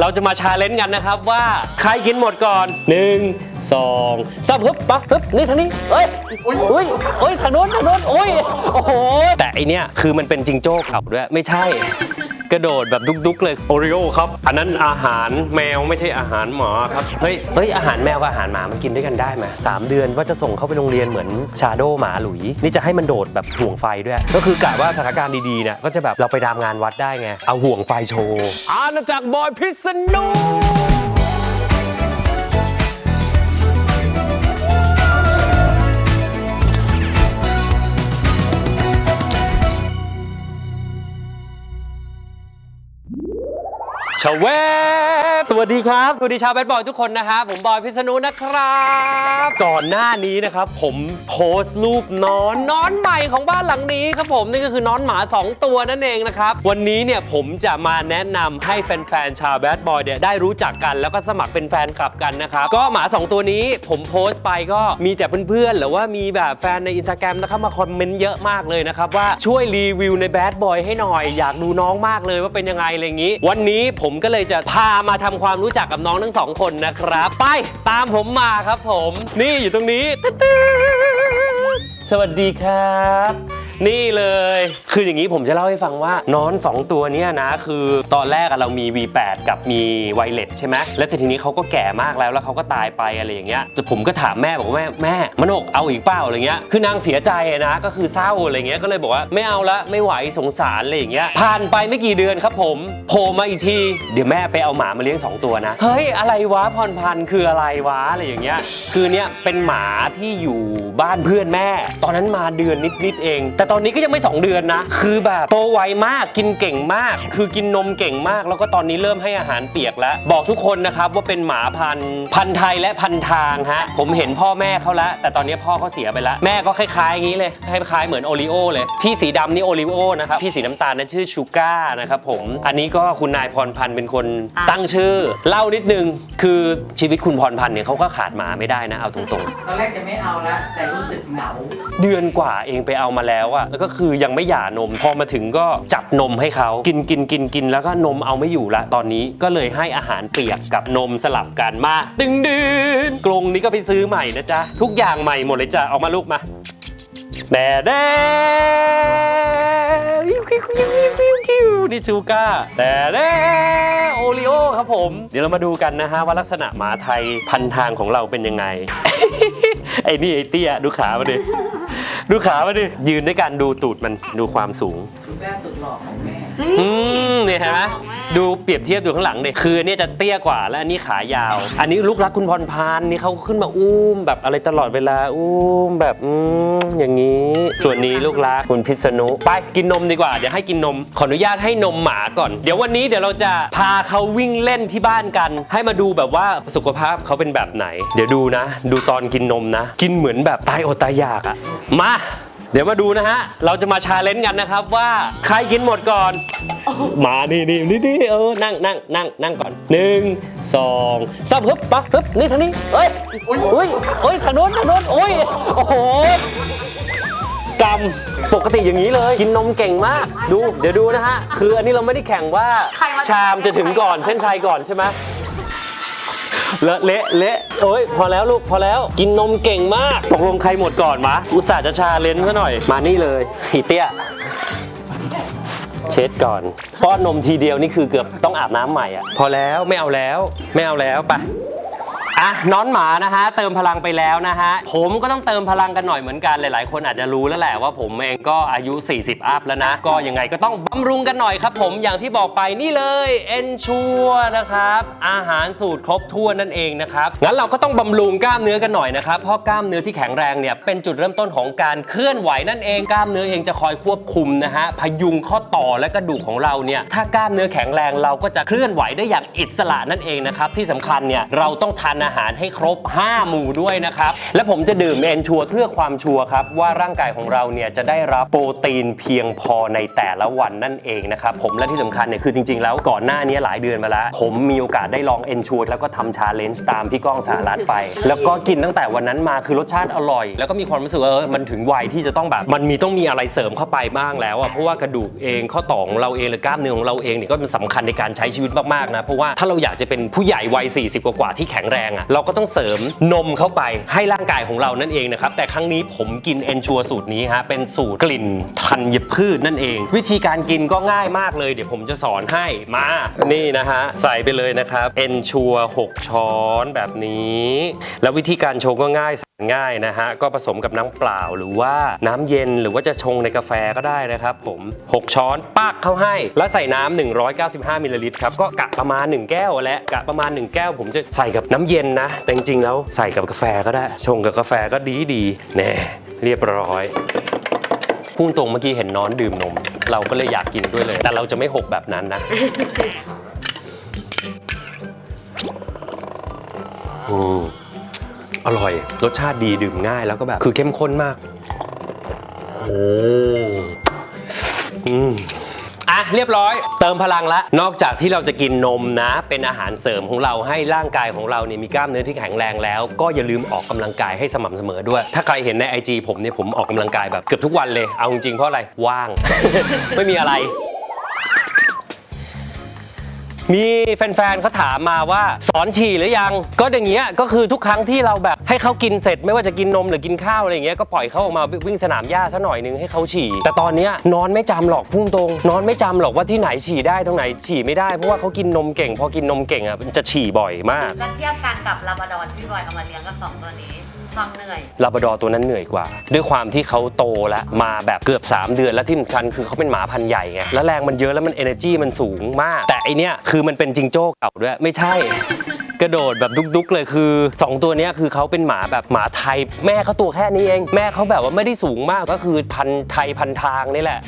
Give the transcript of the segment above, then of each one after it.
เราจะมาชาเลนจ์กันนะครับว่าใครกินหมดก่อน 1 2สามฮึบปะฮึบนี่ทางนี้เอ้ยอุ้ยอุ้ยเอ้ยทางโน้นทางโน้นโอ้ยโอ้โหแต่ไอเนี้ยคือมันเป็นจิงโจ้เก่าด้วย ไม่ใช่ กระโดดแบบดุกๆเลยโอริโอครับ อันนั้นอาหารแมวไม่ใช่อาหารหมาครับเฮ้ยเฮ้ยอาหารแมวกับอาหารหมามันกินด้วยกันได้ไหมสามเดือนว่าจะส่งเข้าไปโรงเรียนเหมือนชาโดหมาหลุย นี่จะให้มันโดดแบบห่วงไฟด้วย ก็คือกะว่าสถานการณ์ดีๆเนี่ยก็จะแบบเราไปตามงานวัดได้ไง เอาห่วงไฟโชว์อาณาจักรบอยพิษณุ ชา สวัสดีครับ สวัสดีชาวแบดบอยทุกคนนะครับ ผมบอยพิษณุนะครับ ก่อนหน้านี้นะครับ ผมโพสต์รูปนอนนอนใหม่ของบ้านหลังนี้ครับผมนี่ก็คือนอนหมา 2 ตัวนั่นเองนะครับ วันนี้เนี่ยผมจะมาแนะนำให้แฟนๆชาวแบดบอยเนี่ยได้รู้จักกัน แล้วก็สมัครเป็นแฟนคลับกันนะครับ ก็หมา 2 ตัวนี้ผมโพสต์ไปก็มีแต่เพื่อนๆ หรือว่ามีแบบแฟนในอินสตาแกรมนะครับมาคอมเมนต์เยอะมากเลยนะครับว่าช่วยรีวิวในแบดบอยให้หน่อย อยากดูน้องมากเลยว่าเป็นยังไงอะไรอย่างนี้ วันนี้ผมก็เลยจะพามาทำความรู้จักกับน้องทั้งสองคนนะครับ ไปตามผมมาครับผม นี่อยู่ตรงนี้ตึ๊ดสวัสดีครับ นี่เลย คืออย่างนี้ผมจะเล่าให้ฟังว่านอนสองตัวเนี้ยนะ คือตอนแรกอะเรามี V8 กับมีไวเลสใช่ไหมแล้วเสร็จทีนี้เขาก็แก่มากแล้วแล้วเขาก็ตายไปอะไรอย่างเงี้ยแต่ผมก็ถามแม่บอกว่าแม่แม่มนกเอาอีกเปล่าอะไรเงี้ยคือนางเสียใจนะก็คือเศร้าอะไรเงี้ยก็เลยบอกว่าไม่เอาละไม่ไหวสงสารอะไรอย่างเงี้ยผ่านไปไม่กี่เดือนครับผมโผล่มาอีกที เดี๋ยวแม่ไปเอาหมามาเลี้ยงสองตัวนะเฮ้ยอะไรวะพรพันธ์คืออะไรวะอะไรอย่างเงี้ยคือเนี้ยเป็นหมาที่อยู่บ้านเพื่อนแม่ ตอนนั้นมาเดือนนิดๆเองแต่ตอนนี้ก็ยังไม่ 2 เดือนนะ คือแบบโตไวมากกินเก่งมาก คือกินนมเก่งมาก แล้วก็ตอนนี้เริ่มให้อาหารเปียกแล้ว บอกทุกคนนะครับว่าเป็นหมาพันธุ์พันธุ์ไทยและพันธุ์ทางฮะผมเห็นพ่อแม่เขาแล้วแต่ตอนนี้พ่อเขาเสียไปแล้วแม่ก็คล้ายๆอย่างนี้เลยคล้ายๆเหมือนโอริโอเลยพี่สีดำนี่โอริโอนะครับพี่สีน้ำตาลนั้นชื่อชูก้านะครับผมอันนี้ก็คุณนายพรพันธ์เป็นคนตั้งชื่อ เล่านิดนึงคือชีวิตคุณพรพันธ์เนี่ยเขาก็ขาดหมาไม่ได้นะเอาตรงๆตอนแรกจะไม่เอาละแต่รู้สึกเหงาเดือนกว่าเองไปเอามาแล้วอะแล้วก็คือยังไม่หย่านม พอมาถึงก็จับนมให้เขากินกินกินกินแล้วก็นมเอาไม่อยู่ละตอนนี้ก็เลยให้อาหารเปียกกับนมสลับกันมาดึงดืนกรงนี้ก็ไปซื้อใหม่นะจ๊ะทุกอย่างใหม่หมดเลยจ้ะเอามาลูกมาแดแด่คิวคิวคิวคิวคิวนี่ชูก้าแต่แดโอริโอครับผม เดี๋ยวเรามาดูกันนะฮะว่าลักษณะหมาไทยพันทางของเราเป็นยังไง ไอ้นี่ไอ้เตี้ยดูขามาดิ ดูขามาดิยืนด้วยกันดูตูดมันดูความสูง แม่สุดหล่อของแม่ อืมเนี่ยเห็นไหมดูเปรียบเทียบดูข้างหลังดิคืออันนี้จะเตี้ยกว่าและอันนี้ขายาว อันนี้ลูกรักคุณพรพันธ์นี่เขาขึ้นมาอุ้มแบบอะไรตลอดเวลาอุ้มแบบอืมอย่างนี้ ส่วนนี้ลูกรักคุณพิษณุไปกินนมดีกว่าเดี๋ยวให้กินนม ขออนุญาตให้นมหมาก่อน เดี๋ยววันนี้เดี๋ยวเราจะพาเขาวิ่งเล่นที่บ้านกัน ให้มาดูแบบว่าสุขภาพเขาเป็นแบบไหน เดี๋ยวดูนะ ดูตอนกินนมนะ กินเหมือนแบบตายอดตายอยากอะมา เดี๋ยวมาดูนะฮะ เราจะมาชาเลนจ์กันนะครับว่าใครกินหมดก่อน มานี่นี่นี่นี่เออ นั่งนั่งนั่งนั่งก่อนหนึ่งสองสามฮึบปะฮึบนี่ทางนี้เอ้ยอุ้ยอุ้ยเอ้ยทางโน้นทางโน้นโอ้ยโอ้โหกำปกติอย่างนี้เลย กินนมเก่งมาก ดู เดี๋ยวดูนะฮะ คืออันนี้เราไม่ได้แข่งว่าชามจะถึงก่อนเส้นชัยก่อนใช่ไหมเลอะเละเละ โอ้ยพอแล้วลูกพอแล้ว กินนมเก่งมากตกลงใครหมดก่อนมะอุตส่าห์จะชาเลนจ์ซะหน่อย มานี่เลยผีเตี้ย เช็ดก่อนป้อนนมทีเดียวนี่คือเกือบต้องอาบน้ำใหม่อะพอแล้วไม่เอาแล้ว ไม่เอาแล้วไป อะน้อนหมานะฮะเติมพลังไปแล้วนะฮะผมก็ต้องเติมพลังกันหน่อยเหมือนกันหลาย ๆ คนอาจจะรู้แล้วแหละว่าผมเองก็อายุ 40 อัพแล้วนะ ก็ยังไงก็ต้องบำรุงกันหน่อยครับผมอย่างที่บอกไปนี่เลยเอนชัวนะครับ อาหารสูตรครบถ้วนนั่นเองนะครับงั้นเราก็ต้องบำรุงกล้ามเนื้อกันหน่อยนะครับเพราะกล้ามเนื้อที่แข็งแรงเนี่ยเป็นจุดเริ่มต้นของการเคลื่อนไหวนั่นเองกล้ามเนื้อเองจะคอยควบคุมนะฮะพยุงข้อต่อและกระดูกของเราเนี่ยถ้ากล้ามเนื้อแข็งแรงเราก็จะเคลื่อนไหวได้อย่างอิสระนั่นเองนะครับที่สำคัญเนี่ยเราต้องทานอาหารให้ครบ 5 หมู่ด้วยนะครับ และผมจะดื่มเอนชัวเพื่อความชัวร์ครับ ว่าร่างกายของเราเนี่ยจะได้รับโปรตีนเพียงพอในแต่ละวันนั่นเองนะครับผมและที่สำคัญเนี่ยคือจริง ๆ แล้วก่อนหน้านี้หลายเดือนมาแล้ว ผมมีโอกาสได้ลองเอนชัวแล้วก็ทำชาเลนจ์ตามพี่ก้องสารัตไป แล้วก็กินตั้งแต่วันนั้นมาคือรสชาติอร่อย แล้วก็มีความรู้สึกว่าเออมันถึงวัยที่จะต้องแบบมันมีต้องมีอะไรเสริมเข้าไปบ้างแล้วอะเพราะว่ากระดูกเองข้อต่อของเราเองหรือกล้ามเนื้อของเราเองเนี่ยก็เป็นสำคัญในการใช้ชีวิตมากๆนะเพราะว่าถ้าเราอยากจะเป็นผู้ใหญ่วัย40 กว่าที่แข็งแรงอะเราก็ต้องเสริมนมเข้าไปให้ร่างกายของเรานั่นเองนะครับแต่ครั้งนี้ผมกินเอนชัวสูตรนี้ฮะเป็นสูตรกลิ่นธัญพืชนั่นเอง วิธีการกินก็ง่ายมากเลย เดี๋ยวผมจะสอนให้มานี่นะฮะใส่ไปเลยนะครับเอนชัว6ช้อนแบบนี้ แล้ววิธีการชงก็ง่ายง่ายนะฮะ ก็ผสมกับน้ำเปล่าหรือว่าน้ำเย็นหรือว่าจะชงในกาแฟก็ได้นะครับผม 6 ช้อนปักเข้าให้ แล้วใส่น้ำ195มิลลิลิตรครับ ก็กะประมาณ 1 แก้วและกะประมาณ 1 แก้ว ผมจะใส่กับน้ำเย็นนะ แต่จริงๆแล้วใส่กับกาแฟก็ได้ ชงกับกาแฟก็ดีดีๆแน่เรียบร้อยพุ่งตรงเมื่อกี้เห็นน้อนดื่มนม เราก็เลยอยากกินด้วยเลย แต่เราจะไม่หกแบบนั้นนะอืมอร่อย รสชาติดีดื่มง่ายแล้วก็แบบ คือเข้มข้นมาก โอ้อืม อะเรียบร้อย เติมพลังละ นอกจากที่เราจะกินนมนะ เป็นอาหารเสริมของเราให้ร่างกายของเราเนี่ยมีกล้ามเนื้อที่แข็งแรงแล้ว ก็อย่าลืมออกกำลังกายให้สม่ำเสมอด้วย ถ้าใครเห็นใน IG ผมเนี่ยผมออกกำลังกายแบบเกือบทุกวันเลยเอาจริงๆเพราะอะไรว่าง ไม่มีอะไร มีแฟนๆเขาถามมาว่าสอนฉี่หรือยัง ก็อย่างเงี้ยก็คือทุกครั้งที่เราแบบให้เขากินเสร็จ ไม่ว่าจะกินนมหรือกินข้าวอะไรอย่างเงี้ยก็ปล่อยเขาออกมาวิ่งสนามหญ้าซะหน่อยนึงให้เขาฉี่ แต่ตอนเนี้ยนอนไม่จำหรอกพุ่งตรง นอนไม่จำหรอกว่าที่ไหนฉี่ได้ตรงไหนฉี่ไม่ได้เพราะว่าเขากินนมเก่ง พอกินนมเก่งอะมันจะฉี่บ่อยมาก แล้วเทียบกันกับลาบราดอร์ที่บอยเอามาเลี้ยงกับสองตัวนี้ ความเหนื่อย ลาบราดอร์ตัวนั้นเหนื่อยกว่า ด้วยความที่เขาโตแล้วมาแบบเกือบ 3 เดือนแล้วที่สำคัญคือเขาเป็นหมาพันธุ์ใหญ่ไงแล้วแรงมันเยอะแล้วมัน energy มันสูงมาก แต่ไอเนี้ยคือมันเป็นจิงโจ้เก่าด้วยไม่ใช่ กระโดดแบบดุกๆเลยคือ 2 ตัวเนี้ยคือเขาเป็นหมาแบบหมาไทย แม่เขาตัวแค่นี้เอง แม่เขาแบบว่าไม่ได้สูงมากก็คือพันธุ์ไทยพันทางนี่แหละ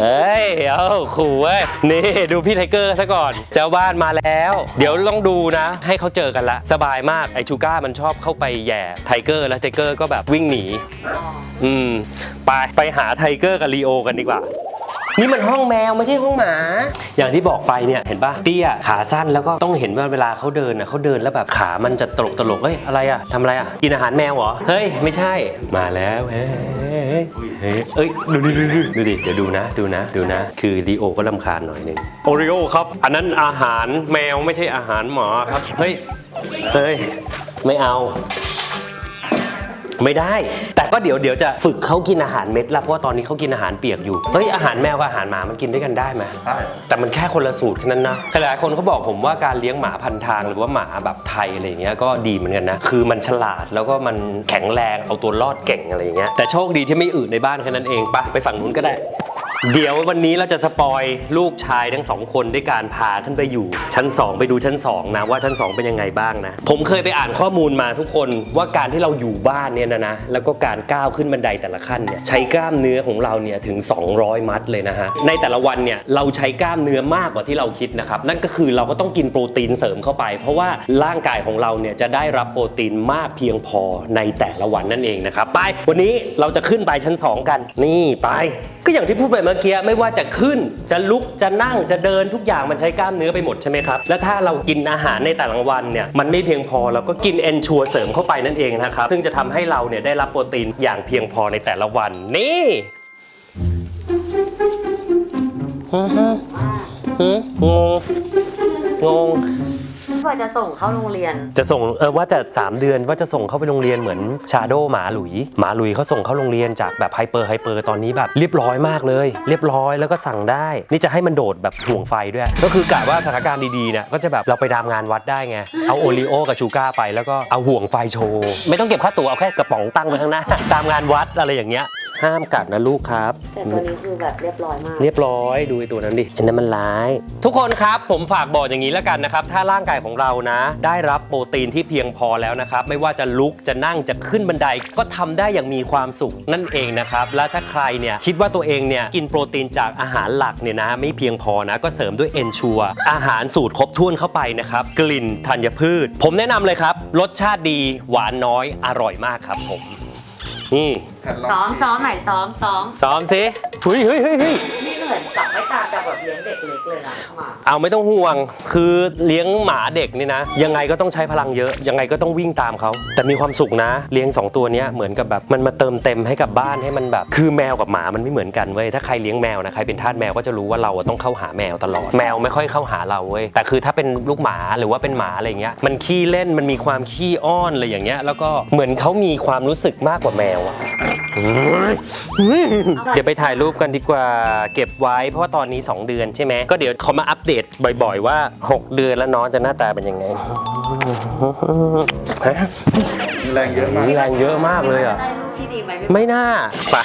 เอ้ยเอาขู่เว้ยนี่ดูพี่ไทเกอร์ซะก่อน เจ้าบ้านมาแล้ว เดี๋ยวต้องดูนะ ให้เขาเจอกันละ สบายมากไอชูก้ามันชอบเข้าไปแย่ไทเกอร์แล้วไทเกอร์ก็แบบวิ่งหนี อืม ไปไปหาไทเกอร์กับลีโอกันดีกว่า นี่มันห้องแมวไม่ใช่ห้องหมา อย่างที่บอกไปเนี่ยเห็นปะเตี้ยขาสั้นแล้วก็ต้องเห็นว่าเวลาเขาเดินนะเขาเดินแล้วแบบขามันจะตลกตลกๆเฮ้ยอะไรอะทำอะไรอะกินอาหารแมวเหรอเฮ้ยไม่ใช่มาแล้วเฮ้ยเฮ้ยเฮ้ยเอ้ยดูดิดูดิดูดิเดี๋ยวดูนะดูนะดูนะ คือลีโอก็ลำคาญหน่อยหนึงโอริโอครับ อันนั้นอาหารแมวไม่ใช่อาหารหมาครับเฮ้ยเฮ้ยไม่เอา ไม่ได้ แต่ ก็เดี๋ยวเดี๋ยวจะฝึกเขากินอาหารเม็ดละเพราะว่าตอนนี้เขากินอาหารเปียกอยู่เฮ้ยอาหารแมวกับอาหารหมามันกินด้วยกันได้ไหมแต่มันแค่คนละสูตรแค่นั้นนะหลายๆคนเขาบอกผมว่าการเลี้ยงหมาพันทาง หรือว่าหมาแบบไทยอะไรอย่างเงี้ยก็ดีเหมือนกันนะคือมันฉลาดแล้วก็มันแข็งแรงเอาตัวรอดเก่งอะไรอย่างเงี้ยแต่โชคดีที่ไม่อืดในบ้านแค่นั้นเองปะไปฝั่งนู้นก็ได้ เดี๋ยววันนี้เราจะสปอยลูกชายทั้งสองคนด้วยการพาขึ้นไปอยู่ ชั้น 2 ไปดูชั้น 2 นะว่าชั้น 2 เป็นยังไงบ้างนะ ผมเคยไปอ่านข้อมูลมาทุกคนว่าการที่เราอยู่บ้านเนี่ยนะนะแล้วก็การก้าวขึ้นบันไดแต่ละขั้นเนี่ยใช้กล้ามเนื้อของเราเนี่ยถึง 200 มัดเลยนะฮะในแต่ละวันเนี่ยเราใช้กล้ามเนื้อมากกว่าที่เราคิดนะครับนั่นก็คือเราก็ต้องกินโปรตีนเสริมเข้าไป เพราะว่าร่างกายของเราเนี่ยจะได้รับโปรตีนมากเพียงพอในแต่ละวันนั่นเองนะครับไปวันนี้เราจะขึ้นไปชั้น 2 กันนี่ไป ก็อย่างที่พูดไปเมื่อื่อกี้ไม่ว่าจะขึ้นจะลุกจะนั่งจะเดินทุกอย่างมันใช้กล้ามเนื้อไปหมดใช่ไหมครับ แล้วถ้าเรากินอาหารในแต่ละวันเนี่ยมันไม่เพียงพอเราก็กินเอนชัวเสริมเข้าไปนั่นเองนะครับ ซึ่งจะทำให้เราเนี่ยได้รับโปรตีนอย่างเพียงพอในแต่ละวันนี่ฮึฮึฮึงงงง พี่บอยจะส่งเข้าโรงเรียน จะส่งเออว่าจะ 3 เดือนว่าจะส่งเข้าไปโรงเรียนเหมือนชาโดหมาหลุย หมาหลุยเขาส่งเข้าโรงเรียนจากแบบไฮเปอร์ไฮเปอร์ตอนนี้แบบเรียบร้อยมากเลย เรียบร้อยแล้วก็สั่งได้ นี่จะให้มันโดดแบบห่วงไฟด้วย ก็คือกะว่าสถานการณ์ดีๆเนี่ยก็จะแบบเราไปตามงานวัดได้ไง เอาโอริโอกับชูก้าไปแล้วก็เอาห่วงไฟโชว์ ไม่ต้องเก็บค่าตั๋วเอาแค่กระป๋องตั้งไว้ข้างหน้า ตามงานวัดอะไรอย่างเงี้ย ห้ามกัดนะลูกครับ แต่ตัวนี้คือแบบเรียบร้อยมาก เรียบร้อยดูไอ้ตัวนั้นดิอันนั้นมันร้าย ทุกคนครับผมฝากบอกอย่างนี้แล้วกันนะครับ ถ้าร่างกายของเรานะ ได้รับโปรตีนที่เพียงพอแล้วนะครับ ไม่ว่าจะลุกจะนั่งจะขึ้นบันไดก็ทำได้อย่างมีความสุขนั่นเองนะครับ และถ้าใครเนี่ยคิดว่าตัวเองเนี่ยกินโปรตีนจากอาหารหลักเนี่ยนะ ไม่เพียงพอนะก็เสริมด้วยเอนชัวอาหารสูตรครบถ้วนเข้าไปนะครับกลิ่นธัญพืช ผมแนะนำเลยครับรสชาติดีหวานน้อยอร่อยมากครับผม นี่ซ้อมซ้อมไหนซ้อมซ้อมซ้อมสิเฮ้ยเฮ้ยเฮ้ยเฮ้ยนี่เหมือนกับไม่ต่างจากแบบ เลี้ยงเด็กเล็กเลยนะหมาเอาไม่ต้องห่วง คือเลี้ยงหมาเด็กนี่นะ ยังไงก็ต้องใช้พลังเยอะ ยังไงก็ต้องวิ่งตามเขา แต่มีความสุขนะ เลี้ยง 2 ตัวเนี้ยเหมือนกับแบบมันมาเติมเต็มให้กับบ้านให้มันแบบ คือแมวกับหมามันไม่เหมือนกันเว้ย ถ้าใครเลี้ยงแมวนะ ใครเป็นทาสแมวก็จะรู้ว่าเราอะต้องเข้าหาแมวตลอด แมวไม่ค่อยเข้าหาเราเว้ย แต่คือถ้าเป็นลูกหมาหรือว่าเป็นหมาอะไรเงี้ย มันขี้เล่น มันมีความขี้อ้อนอะไรอย่างเงี้ย แล้วก็เหมือนเขามีความรู้สึกมากกว่าแมวอะ เดี๋ยวไปถ่ายรูปกันดีกว่าเก็บไว้เพราะว่าตอนนี้ 2 เดือนใช่ไหมก็เดี๋ยวเขามาอัปเดตบ่อย ๆ ว่า 6 เดือนแล้วน้องจะหน้าตาเป็นยังไงฮะแรงเยอะมากแรงเยอะมากเลยอะได้รูปที่ดีไหมพี่ไม่น่าป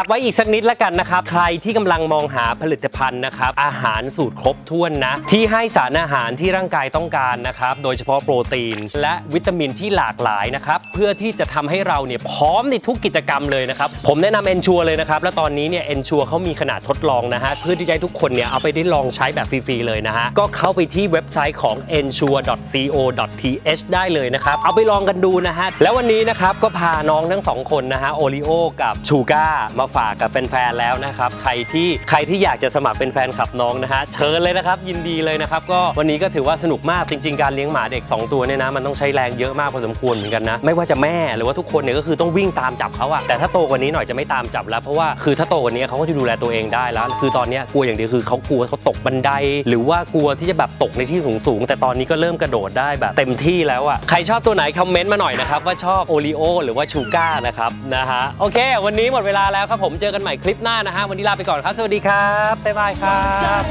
ากไว้อีกสักนิดละกันนะครับ ใครที่กำลังมองหาผลิตภัณฑ์นะครับ อาหารสูตรครบถ้วนนะ ที่ให้สารอาหารที่ร่างกายต้องการนะครับ โดยเฉพาะโปรตีน และวิตามินที่หลากหลายนะครับ เพื่อที่จะทำให้เราเนี่ยพร้อมในทุกกิจกรรมเลยนะครับ ผมแนะนำเอนชัวเลยนะครับ และตอนนี้เนี่ยเอนชัวเขามีขนาดทดลองนะฮะ เพื่อที่จะให้ทุกคนเนี่ยเอาไปได้ลองใช้แบบฟรีๆเลยนะฮะ ก็เข้าไปที่เว็บไซต์ของ ensure.co.th ได้เลยนะครับ เอาไปลองกันดูนะฮะ แล้ววันนี้นะครับก็พาน้องทั้งสองคนนะฮะโอริโอกับชูก้ามาฝากกับแฟนๆแล้วนะครับ ใครที่ใครที่อยากจะสมัครเป็นแฟนคลับน้องนะฮะเชิญเลยนะครับ ยินดีเลยนะครับก็วันนี้ก็ถือว่าสนุกมากจริง ๆ การเลี้ยงหมาเด็ก 2 ตัวเนี่ยนะมันต้องใช้แรงเยอะมากพอสมควรเหมือนกันนะไม่ว่าจะแม่หรือว่าทุกคนเนี่ยก็คือต้องวิ่งตามจับเขาอะแต่ถ้าโตกว่านี้หน่อยจะไม่ตามจับแล้วเพราะว่าคือถ้าโตกว่านี้เขาก็จะดูแลตัวเองได้แล้ว คือตอนนี้กลัวอย่างเดียวคือเขากลัวเขาตกบันได หรือว่ากลัวที่จะแบบตกในที่สูงๆแต่ตอนนี้ก็เริ่มกระโดดได้แบบ เต็มที่แล้วอะใครชอบตัวไหนคอมเมนต์มาหน่อยนะครับว่าชอบโอริโอหรือว่าชูก้านะครับนะฮะโอเค วันนี้หมดเวลาแล้วครับผมเจอกันใหม่คลิปหน้านะฮะวันนี้ลาไปก่อนครับ สวัสดีครับบ๊ายบายครับ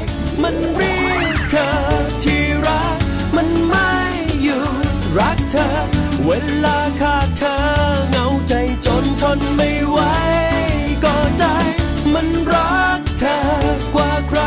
มันเรียกเธอที่รัก มันไม่อยู่รักเธอ เวลาขาดเธอเหงาใจจนทนไม่ไหวก็ใจ มันรักเธอกว่าใคร